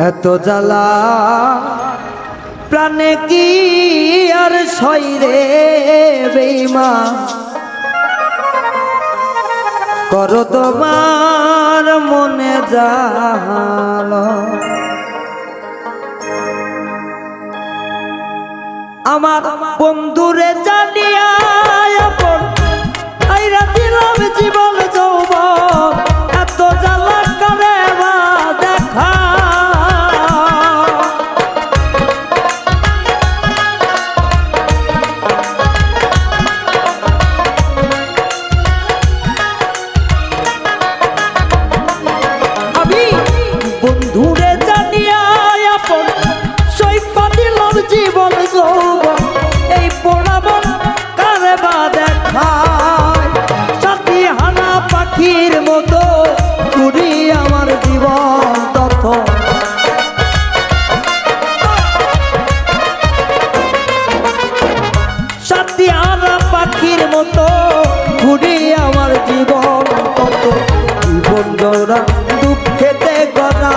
এত জ্বালা প্রাণে কি আর সইরে বেইমা কর তোমার মনে জাল আমার বন্ধুরে জানিয়া মতো, ঘুরি আমার জীবন কত জীবন জোড়া দুঃখেতে গড়া।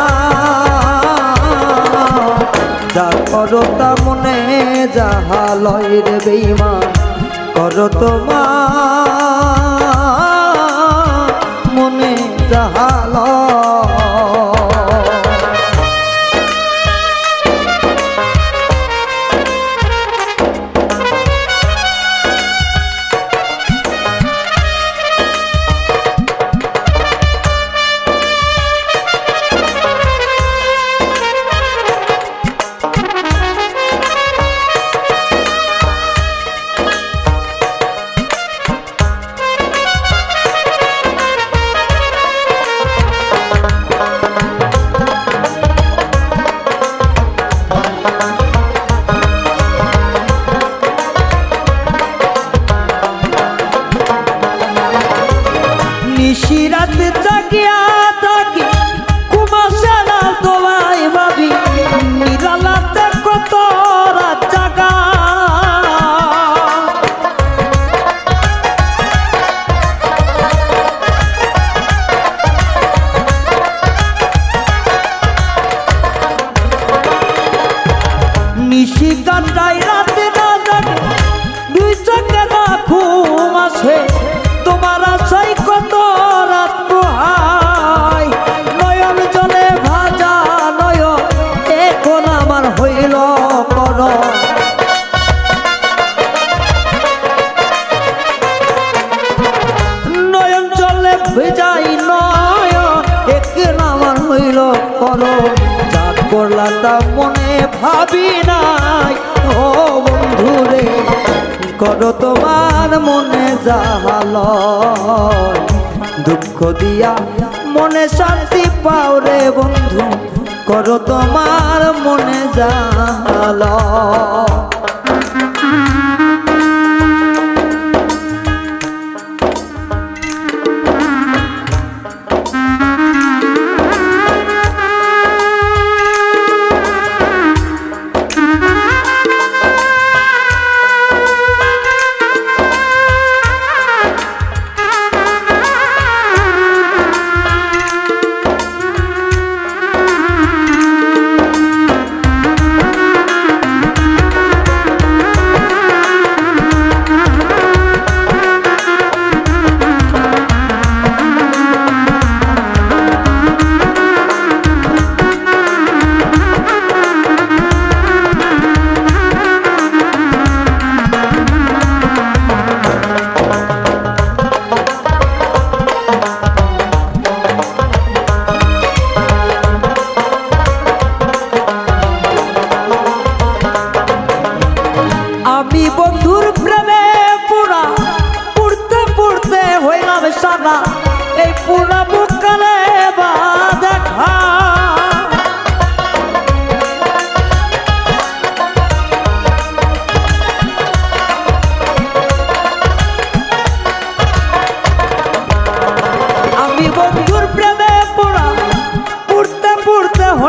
যা মনে যাহা লয় রে বেইমা করো তোমার। মনে যাহা কর চাঁদ করলা তা মনে ভাবি নাই। ও বন্ধু রে করো তোমার মনে জাহাল দুঃখ দিয়া মনে শান্তি পাও রে বন্ধু, করো তোমার মনে জাহাল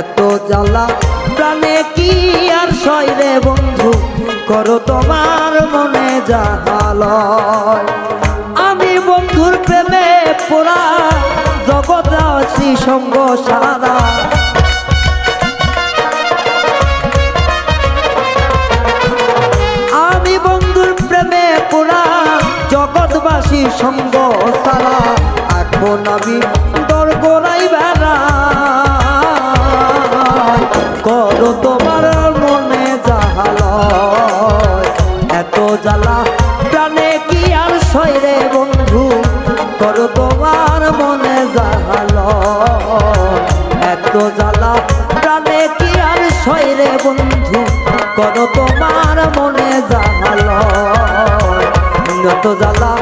এত জ্বালা, প্রাণে কি আর সয় রে বন্ধু? করো তোমার মনে জাহালয় আমি বন্ধুর প্রেমে পোড়া, জগৎ আছি সঙ্গ সারা। আমি বন্ধুর প্রেমে পোড়া জগৎবাসী সঙ্গ সারা। এখন আমি মনে জানালো। যত জ্বালা